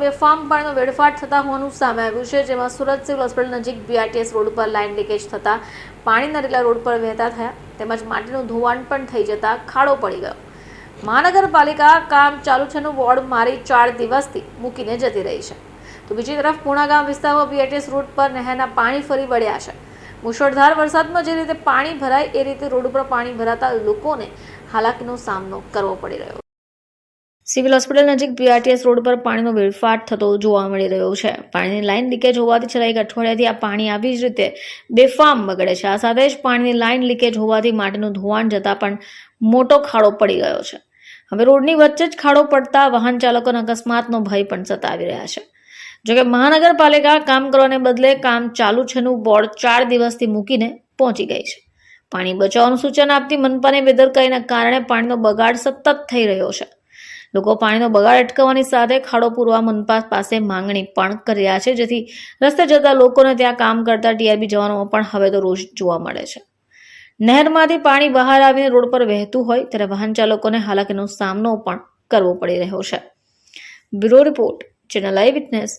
બેફામ પાણીનો વેડફાટ થતા હોવાનું સામે આવ્યું છે, જેમાં સુરત સિવિલ હોસ્પિટલ નજીક બીઆરટીએસ રોડ ઉપર લાઇન લીકેજ થતા પાણીના રેલા રોડ પર વહેતા થયા, તેમજ માટીનું ધોવાણ પણ થઈ જતા ખાડો પડી ગયો. મહાનગરપાલિકા કામ ચાલુ છેનું વોર્ડ મારી ચાર દિવસથી મૂકીને જતી રહી છે. તો બીજી તરફ પૂણા ગામ વિસ્તારમાં બીઆરટીએસ રોડ પર નહેરના પાણી ફરી વળ્યા છે. મુશળધાર વરસાદમાં જે રીતે પાણી ભરાય, એ રીતે રોડ ઉપર પાણી ભરાતા લોકોને હાલાકીનો સામનો કરવો પડી રહ્યો સિવિલ હોસ્પિટલ નજીક બીઆરટીએસ રોડ પર પાણીનો વેડફાટ થતો જોવા મળી રહ્યો છે. પાણીની લાઇન લીકેજ હોવાથી છેલ્લા એક અઠવાડિયાથી આ પાણી આવી જ રીતે બેફામ બગડે છે. આ સાથે જ પાણીની લાઇન લીકેજ હોવાથી માટીનું ધોવાણ જતાં પણ મોટો ખાડો પડી ગયો છે. હવે રોડની વચ્ચે જ ખાડો પડતા વાહન ચાલકોને અકસ્માતનો ભય પણ સતાવી રહ્યા છે. જોકે મહાનગરપાલિકા કામ કરવાને બદલે કામ ચાલુ છેનું બોર્ડ ચાર દિવસથી મૂકીને પહોંચી ગઈ છે. પાણી બચાવવાનું સૂચન આપતી મનપાની બેદરકારીના કારણે પાણીનો બગાડ સતત થઈ રહ્યો છે. લોકો પાણીનો બગાડ અટકાવવાની સાથે ખાડો પૂરવા મનપા પાસે માંગણી પણ કરી રહ્યા છે, જેથી રસ્તે જતા લોકોને ત્યાં કામ કરતા ટીઆરબી જવાનોમાં પણ હવે તો રોષ જોવા મળે છે. નહેરમાંથી પાણી બહાર આવીને રોડ પર વહેતું હોય ત્યારે વાહન ચાલકોને હાલાકીનો સામનો પણ કરવો પડી રહ્યો છે. Bureau report, channel eye witness